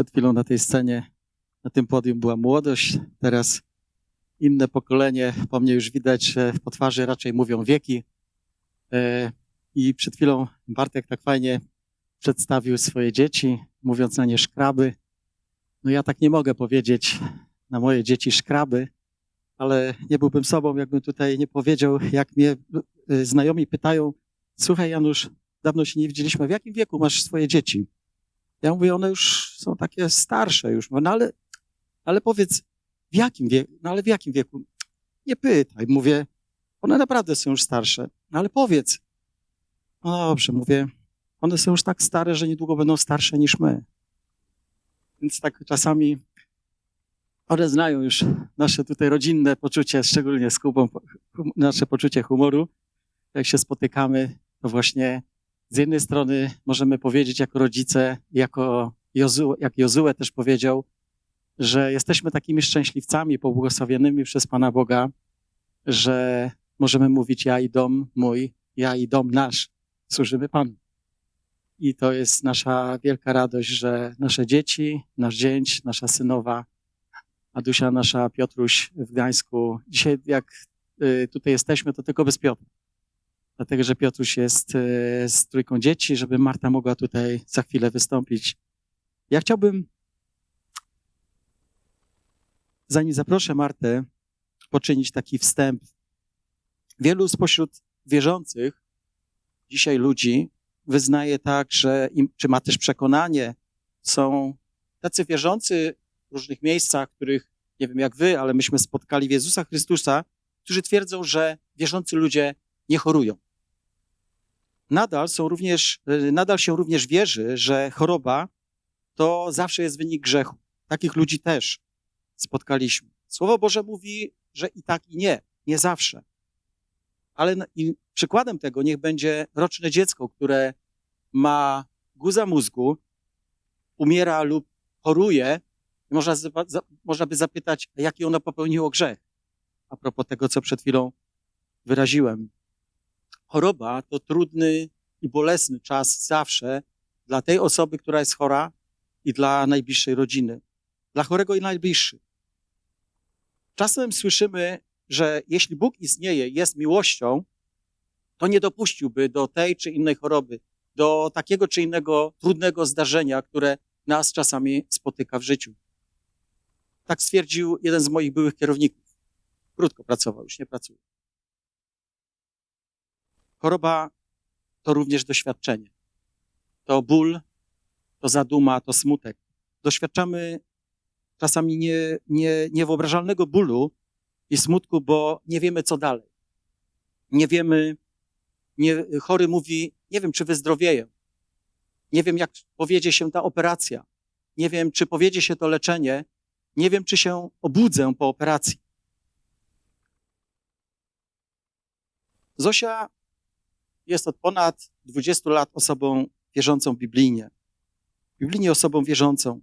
Przed chwilą na tej scenie, na tym podium była młodość, teraz inne pokolenie. Po mnie już widać, że po twarzy raczej mówią wieki. E, I przed chwilą Bartek tak fajnie przedstawił swoje dzieci, mówiąc na nie szkraby. No ja tak nie mogę powiedzieć na moje dzieci szkraby, ale nie byłbym sobą, jakbym tutaj nie powiedział, jak mnie e, znajomi pytają, słuchaj Janusz, dawno się nie widzieliśmy, w jakim wieku masz swoje dzieci? Ja mówię, one już są takie starsze już, no ale, ale powiedz, w jakim wieku? No ale w jakim wieku? Nie pytaj, mówię, one naprawdę są już starsze, no ale powiedz. No dobrze, mówię, one są już tak stare, że niedługo będą starsze niż my. Więc tak czasami one znają już nasze tutaj rodzinne poczucie, szczególnie z Kubą, nasze poczucie humoru. Jak się spotykamy, to właśnie z jednej strony możemy powiedzieć jako rodzice, jako Jozu, jak Jozue też powiedział, że jesteśmy takimi szczęśliwcami pobłogosławionymi przez Pana Boga, że możemy mówić ja i dom mój, ja i dom nasz, służymy Panu. I to jest nasza wielka radość, że nasze dzieci, nasz dzięć, nasza synowa, Adusia, nasza Piotruś w Gdańsku. Dzisiaj jak y, tutaj jesteśmy, to tylko bez Piotra. Dlatego, że Piotruś jest y, z trójką dzieci, żeby Marta mogła tutaj za chwilę wystąpić. Ja chciałbym, zanim zaproszę Martę, poczynić taki wstęp. Wielu spośród wierzących dzisiaj ludzi wyznaje tak, że im, czy ma też przekonanie, są tacy wierzący w różnych miejscach, których nie wiem jak wy, ale myśmy spotkali w Jezusa Chrystusa, którzy twierdzą, że wierzący ludzie nie chorują. Nadal, są również, nadal się również wierzy, że choroba to zawsze jest wynik grzechu. Takich ludzi też spotkaliśmy. Słowo Boże mówi, że i tak, i nie. Nie zawsze. Ale przykładem tego niech będzie roczne dziecko, które ma guza mózgu, umiera lub choruje. Można, można by zapytać, jaki ono popełniło grzech. A propos tego, co przed chwilą wyraziłem. Choroba to trudny i bolesny czas zawsze dla tej osoby, która jest chora i dla najbliższej rodziny. Dla chorego i najbliższych. Czasem słyszymy, że jeśli Bóg istnieje, jest miłością, to nie dopuściłby do tej czy innej choroby, do takiego czy innego trudnego zdarzenia, które nas czasami spotyka w życiu. Tak stwierdził jeden z moich byłych kierowników. Krótko pracował, już nie pracuje. Choroba to również doświadczenie. To ból, to zaduma, to smutek. Doświadczamy czasami nie, nie, niewyobrażalnego bólu i smutku, bo nie wiemy, co dalej. Nie wiemy, nie, chory mówi, nie wiem, czy wyzdrowieję. Nie wiem, jak powiedzie się ta operacja. Nie wiem, czy powiedzie się to leczenie. Nie wiem, czy się obudzę po operacji. Zosia jest od ponad 20 lat osobą wierzącą biblijnie. Biblijnie osobą wierzącą.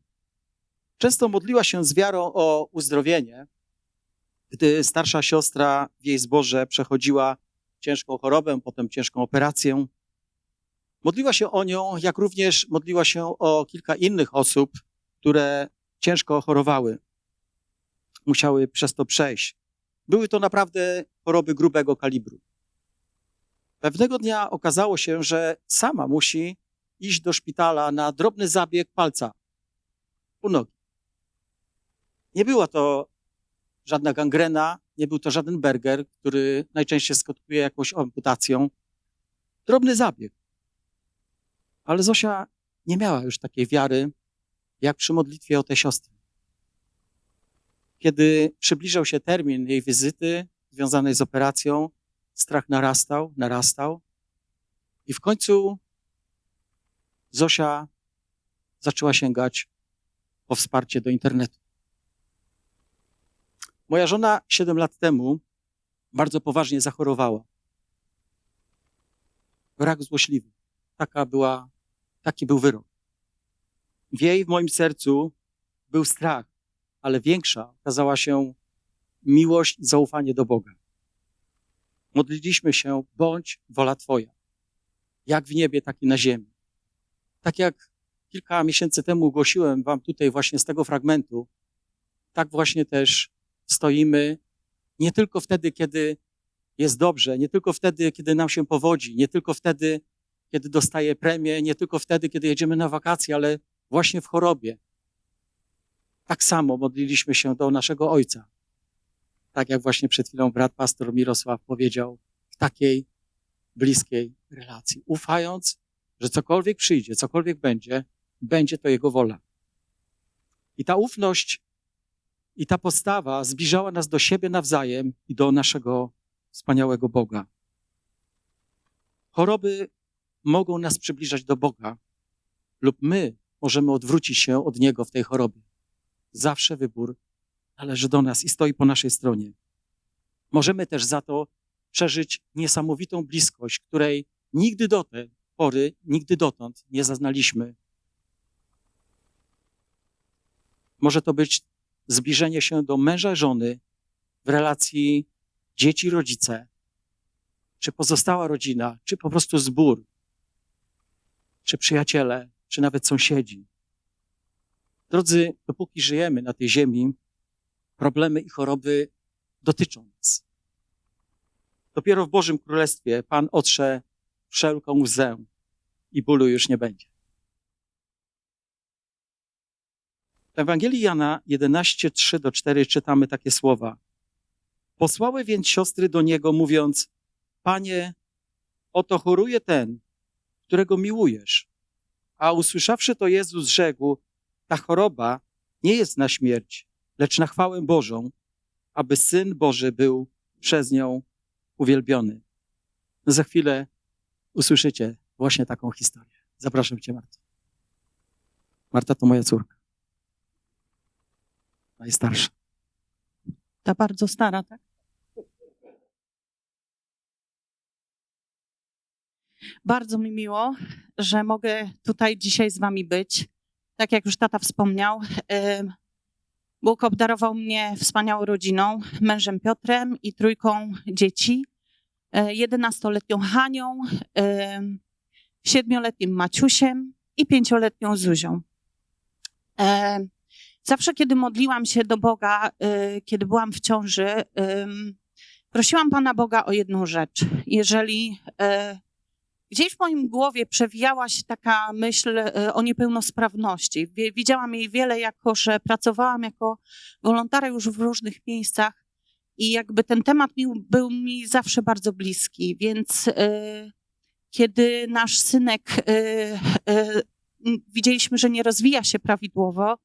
Często modliła się z wiarą o uzdrowienie, gdy starsza siostra w jej zborze przechodziła ciężką chorobę, potem ciężką operację. Modliła się o nią, jak również modliła się o kilka innych osób, które ciężko chorowały. Musiały przez to przejść. Były to naprawdę choroby grubego kalibru. Pewnego dnia okazało się, że sama musi iść do szpitala na drobny zabieg palca u nogi. Nie była to żadna gangrena, nie był to żaden berger, który najczęściej skutkuje jakąś amputacją. Drobny zabieg. Ale Zosia nie miała już takiej wiary, jak przy modlitwie o tę siostrę. Kiedy przybliżał się termin jej wizyty związanej z operacją, strach narastał, narastał. I w końcu Zosia zaczęła sięgać po wsparcie do internetu. Moja żona 7 lat temu bardzo poważnie zachorowała. Rak złośliwy. Taka była, taki był wyrok. W jej, w moim sercu był strach, ale większa okazała się miłość i zaufanie do Boga. Modliliśmy się, bądź wola Twoja. Jak w niebie, tak i na ziemi. Tak jak kilka miesięcy temu głosiłem wam tutaj właśnie z tego fragmentu, tak właśnie też stoimy nie tylko wtedy, kiedy jest dobrze, nie tylko wtedy, kiedy nam się powodzi, nie tylko wtedy, kiedy dostaję premię, nie tylko wtedy, kiedy jedziemy na wakacje, ale właśnie w chorobie. Tak samo modliliśmy się do naszego Ojca. Tak jak właśnie przed chwilą brat pastor Mirosław powiedział, w takiej bliskiej relacji, ufając, że cokolwiek przyjdzie, cokolwiek będzie, będzie to Jego wola. I ta ufność i ta postawa zbliżała nas do siebie nawzajem i do naszego wspaniałego Boga. Choroby mogą nas przybliżać do Boga, lub my możemy odwrócić się od Niego w tej chorobie. Zawsze wybór należy do nas i stoi po naszej stronie. Możemy też za to przeżyć niesamowitą bliskość, której nigdy do tej pory, nigdy dotąd nie zaznaliśmy. Może to być zbliżenie się do męża, żony w relacji dzieci-rodzice, czy pozostała rodzina, czy po prostu zbór, czy przyjaciele, czy nawet sąsiedzi. Drodzy, dopóki żyjemy na tej ziemi, problemy i choroby dotyczą nas. Dopiero w Bożym Królestwie Pan otrze wszelką łzę i bólu już nie będzie. W Ewangelii Jana 11, 3 do 4 czytamy takie słowa. Posłały więc siostry do niego, mówiąc: Panie, oto choruje ten, którego miłujesz. A usłyszawszy to, Jezus rzekł: Ta choroba nie jest na śmierć, lecz na chwałę Bożą, aby syn Boży był przez nią uwielbiony. No za chwilę usłyszycie właśnie taką historię. Zapraszam Cię, Marta. Marta to moja córka. Najstarsza. Ta bardzo stara, tak? Bardzo mi miło, że mogę tutaj dzisiaj z wami być. Tak jak już tata wspomniał, Bóg obdarował mnie wspaniałą rodziną, mężem Piotrem i trójką dzieci. E, 11-letnią Hanią, em, siedmioletnim Maciusiem i pięcioletnią Zuzią. Em, Zawsze, kiedy modliłam się do Boga, kiedy byłam w ciąży, prosiłam Pana Boga o jedną rzecz. Jeżeli gdzieś w moim głowie przewijała się taka myśl y, o niepełnosprawności, widziałam jej wiele, jako że pracowałam jako wolontariusz w różnych miejscach i jakby ten temat był mi zawsze bardzo bliski, więc y, kiedy nasz synek m, widzieliśmy, że nie rozwija się prawidłowo,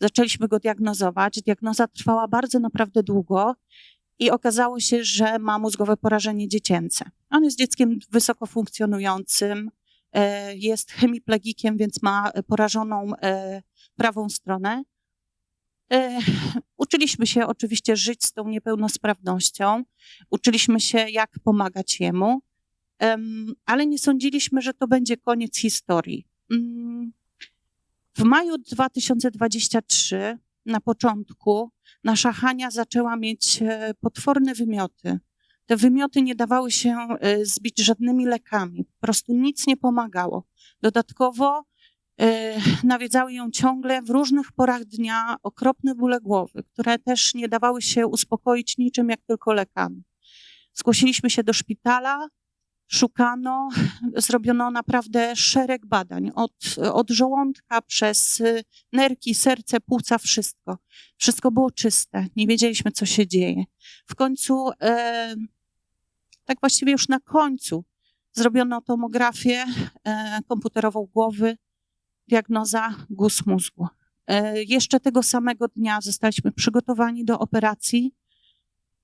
zaczęliśmy go diagnozować. Diagnoza trwała bardzo naprawdę długo i okazało się, że ma mózgowe porażenie dziecięce. On jest dzieckiem wysoko funkcjonującym, e, jest hemiplegikiem, więc ma porażoną e, prawą stronę. E, Uczyliśmy się oczywiście żyć z tą niepełnosprawnością, uczyliśmy się, jak pomagać jemu, em, ale nie sądziliśmy, że to będzie koniec historii. Mm, w maju 2023, na początku, nasza Hania zaczęła mieć e, potworne wymioty. Te wymioty nie dawały się e, zbić żadnymi lekami, po prostu nic nie pomagało. Dodatkowo e, nawiedzały ją ciągle w różnych porach dnia okropne bóle głowy, które też nie dawały się uspokoić niczym jak tylko lekami. Zgłosiliśmy się do szpitala, szukano, zrobiono naprawdę szereg badań, od, od żołądka przez y, nerki, serce, płuca, wszystko. Wszystko było czyste, nie wiedzieliśmy, co się dzieje. W końcu, e, tak właściwie już na końcu, zrobiono tomografię e, komputerową głowy, diagnoza guz mózgu. E, jeszcze tego samego dnia zostaliśmy przygotowani do operacji.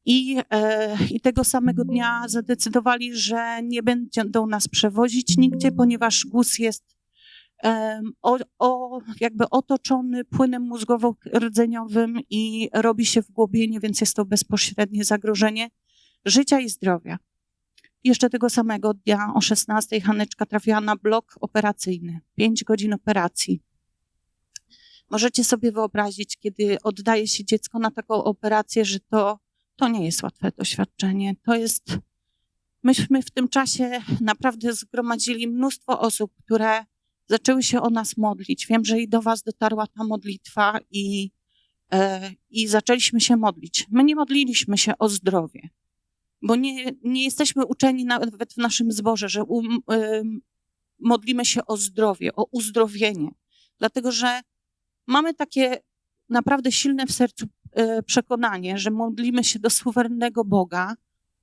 I, e, I tego samego dnia zadecydowali, że nie będą nas przewozić nigdzie, ponieważ guz jest o, o, jakby otoczony płynem mózgowo-rdzeniowym i robi się wgłobienie, więc jest to bezpośrednie zagrożenie życia i zdrowia. Jeszcze tego samego dnia o 16 Haneczka trafiła na blok operacyjny. Pięć godzin operacji. Możecie sobie wyobrazić, kiedy oddaje się dziecko na taką operację, że to to nie jest łatwe doświadczenie. To jest. Myśmy w tym czasie naprawdę zgromadzili mnóstwo osób, które zaczęły się o nas modlić. Wiem, że i do Was dotarła ta modlitwa, i, e, i zaczęliśmy się modlić. My nie modliliśmy się o zdrowie, bo nie, nie jesteśmy uczeni nawet w naszym zborze, że um, em, modlimy się o zdrowie, o uzdrowienie, dlatego że mamy takie naprawdę silne w sercu e, przekonanie, że modlimy się do suwerennego Boga,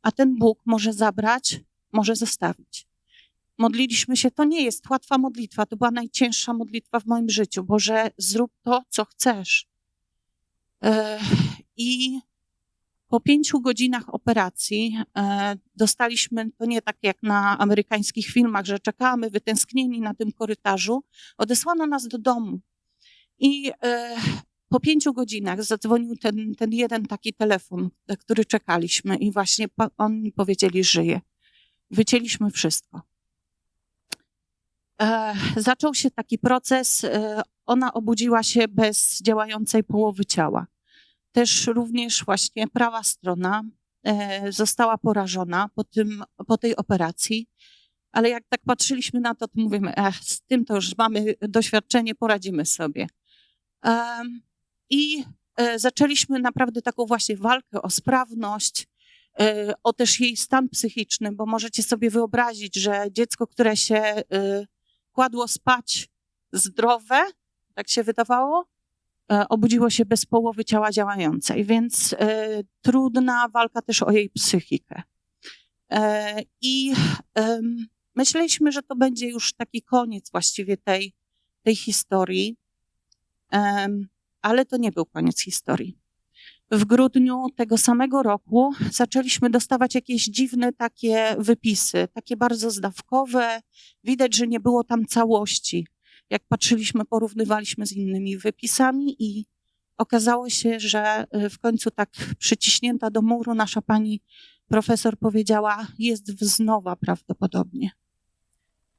a ten Bóg może zabrać, może zostawić. Modliliśmy się, to nie jest łatwa modlitwa, to była najcięższa modlitwa w moim życiu. Boże, zrób to, co chcesz. E, I po pięciu godzinach operacji e, dostaliśmy, to nie tak jak na amerykańskich filmach, że czekamy wytęsknieni na tym korytarzu, odesłano nas do domu. I e, po pięciu godzinach zadzwonił ten, ten jeden taki telefon, na który czekaliśmy, i właśnie oni powiedzieli, żyje. Wycięliśmy wszystko. E, zaczął się taki proces. E, ona obudziła się bez działającej połowy ciała. Też również właśnie prawa strona e, została porażona po, tym, po tej operacji. Ale jak tak patrzyliśmy na to, to mówimy, z tym to już mamy doświadczenie, poradzimy sobie. Em, I e, zaczęliśmy naprawdę taką właśnie walkę o sprawność, e, o też jej stan psychiczny, bo możecie sobie wyobrazić, że dziecko, które się e, kładło spać zdrowe, tak się wydawało, obudziło się bez połowy ciała działającej, więc trudna walka też o jej psychikę. I myśleliśmy, że to będzie już taki koniec właściwie tej, tej historii, ale to nie był koniec historii. W grudniu tego samego roku zaczęliśmy dostawać jakieś dziwne takie wypisy, takie bardzo zdawkowe. Widać, że nie było tam całości. Jak patrzyliśmy, porównywaliśmy z innymi wypisami i okazało się, że y, w końcu tak przyciśnięta do muru nasza pani profesor powiedziała, jest wznowa prawdopodobnie.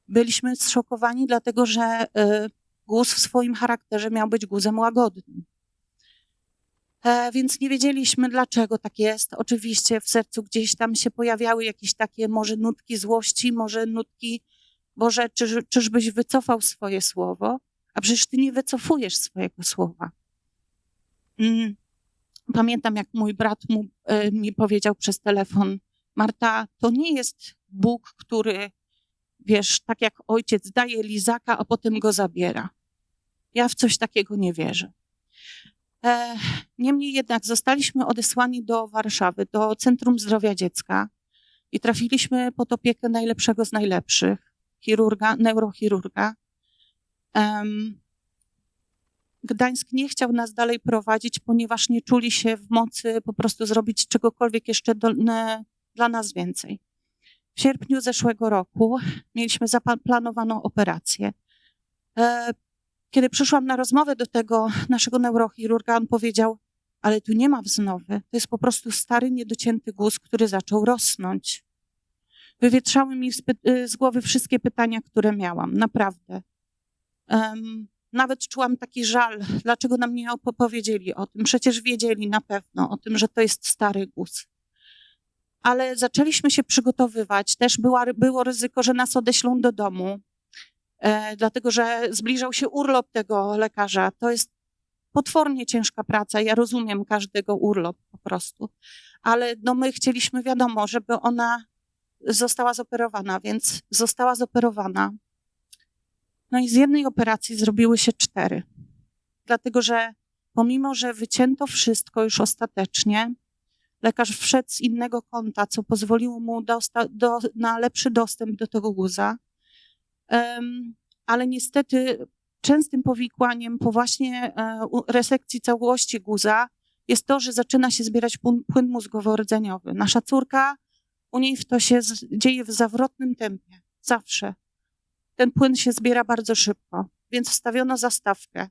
Byliśmy zszokowani, dlatego że y, guz w swoim charakterze miał być guzem łagodnym. E, więc nie wiedzieliśmy, dlaczego tak jest. Oczywiście w sercu gdzieś tam się pojawiały jakieś takie może nutki złości, może nutki, Boże, czyż, czyżbyś wycofał swoje słowo? A przecież ty nie wycofujesz swojego słowa. Mm. Pamiętam, jak mój brat mu, e, mi powiedział przez telefon, Marta, to nie jest Bóg, który wiesz, tak jak ojciec daje lizaka, a potem go zabiera. Ja w coś takiego nie wierzę. E, niemniej jednak zostaliśmy odesłani do Warszawy, do Centrum Zdrowia Dziecka i trafiliśmy pod opiekę najlepszego z najlepszych, chirurga, neurochirurga. Gdańsk nie chciał nas dalej prowadzić, ponieważ nie czuli się w mocy po prostu zrobić czegokolwiek jeszcze do, ne, dla nas więcej. W sierpniu zeszłego roku mieliśmy zaplanowaną operację. E, Kiedy przyszłam na rozmowę do tego naszego neurochirurga, on powiedział, ale tu nie ma wznowy, to jest po prostu stary, niedocięty guz, który zaczął rosnąć. Wywietrzały mi z, y, z głowy wszystkie pytania, które miałam, naprawdę. Em, nawet czułam taki żal, dlaczego nam nie opo- powiedzieli o tym. Przecież wiedzieli na pewno o tym, że to jest stary guz ale zaczęliśmy się przygotowywać. Też była, było ryzyko, że nas odeślą do domu, e, dlatego że zbliżał się urlop tego lekarza. To jest potwornie ciężka praca. Ja rozumiem każdego urlop po prostu, ale no my chcieliśmy, wiadomo, żeby ona została zoperowana, więc została zoperowana. No i z jednej operacji zrobiły się cztery, dlatego że pomimo, że wycięto wszystko już ostatecznie, lekarz wszedł z innego konta, co pozwoliło mu dosta- do, na lepszy dostęp do tego guza. Em, ale niestety częstym powikłaniem po właśnie e, resekcji całości guza jest to, że zaczyna się zbierać płyn, mózgowo-rdzeniowy. Nasza córka, u niej to się dzieje w zawrotnym tempie, zawsze. Ten płyn się zbiera bardzo szybko, więc wstawiono zastawkę.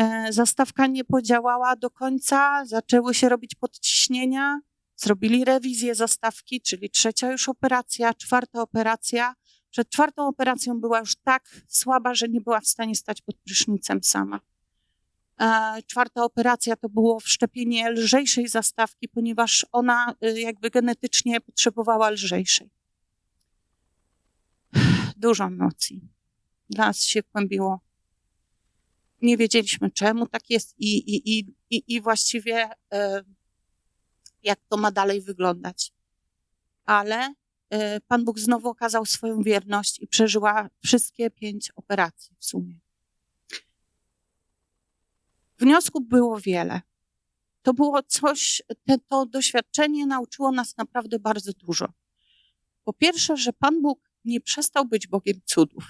E, Zastawka nie podziałała do końca, zaczęły się robić podciśnienia, zrobili rewizję zastawki, czyli trzecia już operacja, czwarta operacja. Przed czwartą operacją była już tak słaba, że nie była w stanie stać pod prysznicem sama. E, Czwarta operacja to było wszczepienie lżejszej zastawki, ponieważ ona y, jakby genetycznie potrzebowała lżejszej. Dużo emocji. dla nas się kłębiło. Nie wiedzieliśmy, czemu tak jest i, i, i, i, i właściwie e, jak to ma dalej wyglądać. Ale e, Pan Bóg znowu okazał swoją wierność i przeżyła wszystkie pięć operacji w sumie. Wniosków było wiele. To było coś, te, to doświadczenie nauczyło nas naprawdę bardzo dużo. Po pierwsze, że Pan Bóg nie przestał być Bogiem cudów.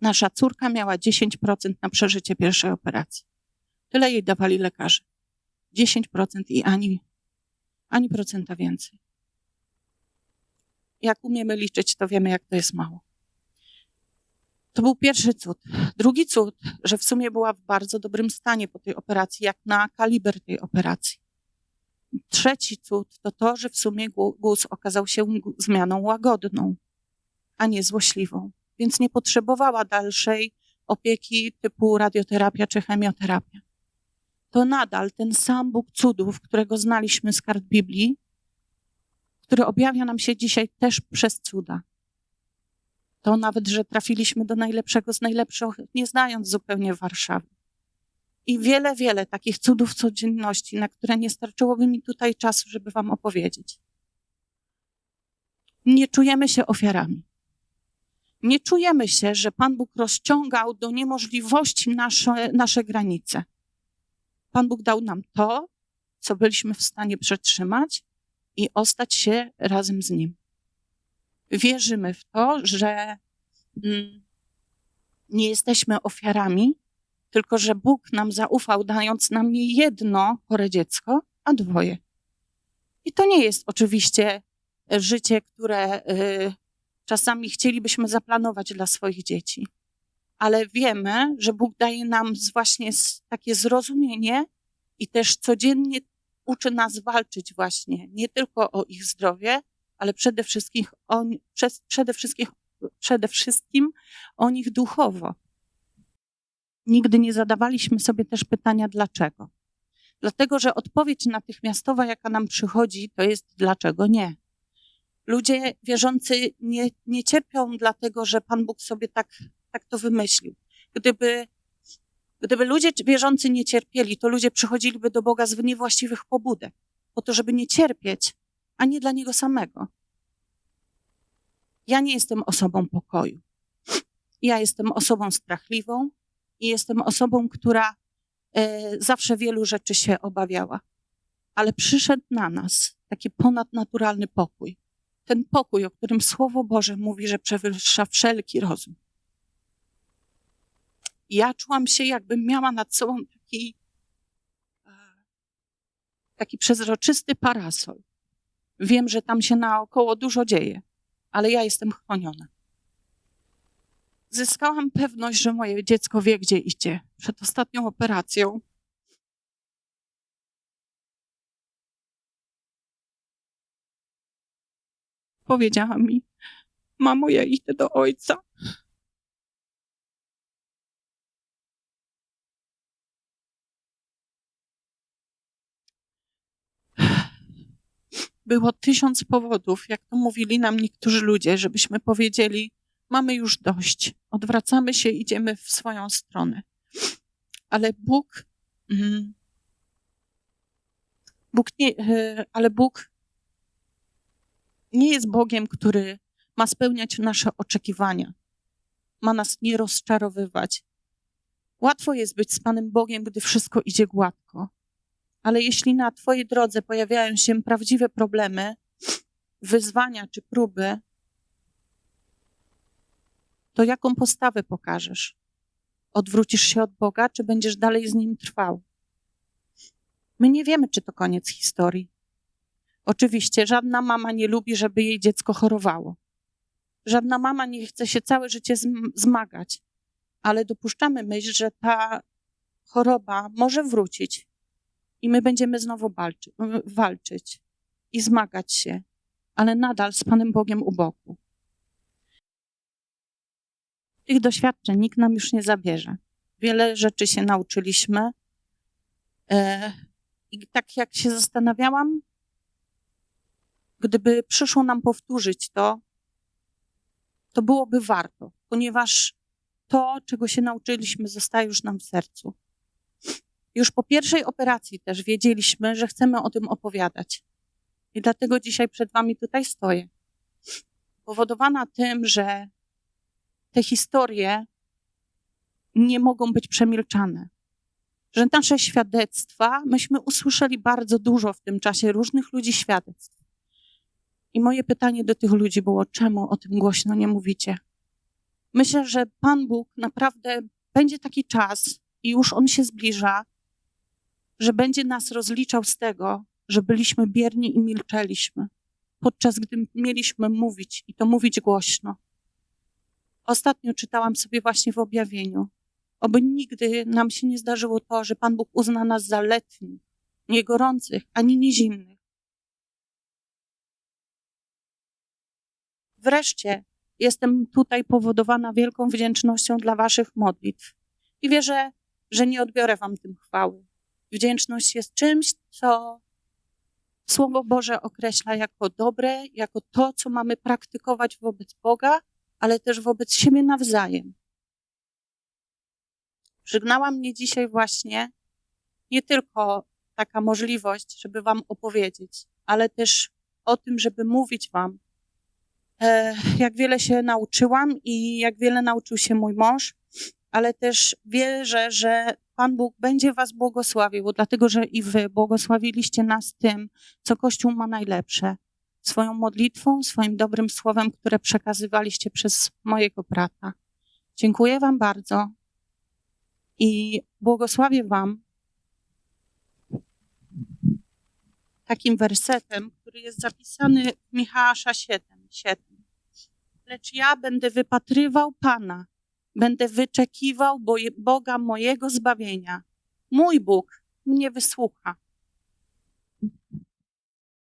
Nasza córka miała 10% na przeżycie pierwszej operacji. Tyle jej dawali lekarze. 10% i ani, ani procenta więcej. Jak umiemy liczyć, to wiemy, jak to jest mało. To był pierwszy cud. Drugi cud, że w sumie była w bardzo dobrym stanie po tej operacji, jak na kaliber tej operacji. Trzeci cud to to, że w sumie guz okazał się zmianą łagodną, a nie złośliwą, więc nie potrzebowała dalszej opieki typu radioterapia czy chemioterapia. To nadal ten sam Bóg cudów, którego znaliśmy z kart Biblii, który objawia nam się dzisiaj też przez cuda. To nawet, że trafiliśmy do najlepszego z najlepszych, nie znając zupełnie Warszawy. I wiele, wiele takich cudów codzienności, na które nie starczyłoby mi tutaj czasu, żeby Wam opowiedzieć. Nie czujemy się ofiarami. Nie czujemy się, że Pan Bóg rozciągał do niemożliwości nasze, nasze granice. Pan Bóg dał nam to, co byliśmy w stanie przetrzymać i ostać się razem z Nim. Wierzymy w to, że mm, nie jesteśmy ofiarami, tylko że Bóg nam zaufał, dając nam nie jedno chore dziecko, a dwoje. I to nie jest oczywiście życie, które y, czasami chcielibyśmy zaplanować dla swoich dzieci, ale wiemy, że Bóg daje nam właśnie takie zrozumienie i też codziennie uczy nas walczyć właśnie nie tylko o ich zdrowie, ale przede wszystkim o, przede wszystkim, przede wszystkim o nich duchowo nigdy nie zadawaliśmy sobie też pytania dlaczego. Dlatego, że odpowiedź natychmiastowa, jaka nam przychodzi, to jest dlaczego nie. Ludzie wierzący nie, nie cierpią dlatego, że Pan Bóg sobie tak, tak to wymyślił. Gdyby, gdyby ludzie wierzący nie cierpieli, to ludzie przychodziliby do Boga z niewłaściwych pobudek, po to, żeby nie cierpieć, a nie dla Niego samego. Ja nie jestem osobą pokoju. Ja jestem osobą strachliwą, i jestem osobą, która e, zawsze wielu rzeczy się obawiała. Ale przyszedł na nas taki ponadnaturalny pokój. Ten pokój, o którym Słowo Boże mówi, że przewyższa wszelki rozum. Ja czułam się, jakbym miała nad sobą taki, e, taki przezroczysty parasol. Wiem, że tam się naokoło dużo dzieje, ale ja jestem chroniona zyskałam pewność, że moje dziecko wie, gdzie idzie. Przed ostatnią operacją powiedziała mi: Mamo, ja idę do ojca. Było tysiąc powodów, jak to mówili nam niektórzy ludzie, żebyśmy powiedzieli: mamy już dość, odwracamy się, idziemy w swoją stronę. Ale Bóg, mm, Bóg nie, e, ale Bóg nie jest Bogiem, który ma spełniać nasze oczekiwania, ma nas nie rozczarowywać. Łatwo jest być z Panem Bogiem, gdy wszystko idzie gładko. Ale jeśli na Twojej drodze pojawiają się prawdziwe problemy, wyzwania czy próby, to jaką postawę pokażesz? Odwrócisz się od Boga, czy będziesz dalej z Nim trwał? My nie wiemy, czy to koniec historii. Oczywiście żadna mama nie lubi, żeby jej dziecko chorowało. Żadna mama nie chce się całe życie zmagać, ale dopuszczamy myśl, że ta choroba może wrócić i my będziemy znowu walczy, walczyć i zmagać się, ale nadal z Panem Bogiem u boku tych doświadczeń nikt nam już nie zabierze. Wiele rzeczy się nauczyliśmy. E, I tak jak się zastanawiałam, gdyby przyszło nam powtórzyć to, to byłoby warto, ponieważ to, czego się nauczyliśmy, zostaje już nam w sercu. Już po pierwszej operacji też wiedzieliśmy, że chcemy o tym opowiadać. I dlatego dzisiaj przed Wami tutaj stoję. Powodowana tym, że te historie nie mogą być przemilczane. Że nasze świadectwa, myśmy usłyszeli bardzo dużo w tym czasie różnych ludzi świadectw. I moje pytanie do tych ludzi było, czemu o tym głośno nie mówicie? Myślę, że Pan Bóg naprawdę będzie taki czas i już on się zbliża, że będzie nas rozliczał z tego, że byliśmy bierni i milczeliśmy, podczas gdy mieliśmy mówić i to mówić głośno. Ostatnio czytałam sobie właśnie w objawieniu. Oby nigdy nam się nie zdarzyło to, że Pan Bóg uzna nas za letnich, nie gorących, ani nie zimnych. Wreszcie jestem tutaj powodowana wielką wdzięcznością dla Waszych modlitw i wierzę, że nie odbiorę Wam tym chwały. Wdzięczność jest czymś, co Słowo Boże określa jako dobre, jako to, co mamy praktykować wobec Boga, ale też wobec siebie nawzajem. Przygnała mnie dzisiaj właśnie nie tylko taka możliwość, żeby Wam opowiedzieć, ale też o tym, żeby mówić Wam, jak wiele się nauczyłam i jak wiele nauczył się mój mąż, ale też wierzę, że Pan Bóg będzie Was błogosławił, dlatego że i Wy błogosławiliście nas tym, co Kościół ma najlepsze. Swoją modlitwą, swoim dobrym słowem, które przekazywaliście przez mojego brata. Dziękuję Wam bardzo i błogosławię Wam takim wersetem, który jest zapisany w Michała 7, 7. Lecz ja będę wypatrywał Pana, będę wyczekiwał Boga mojego zbawienia. Mój Bóg mnie wysłucha.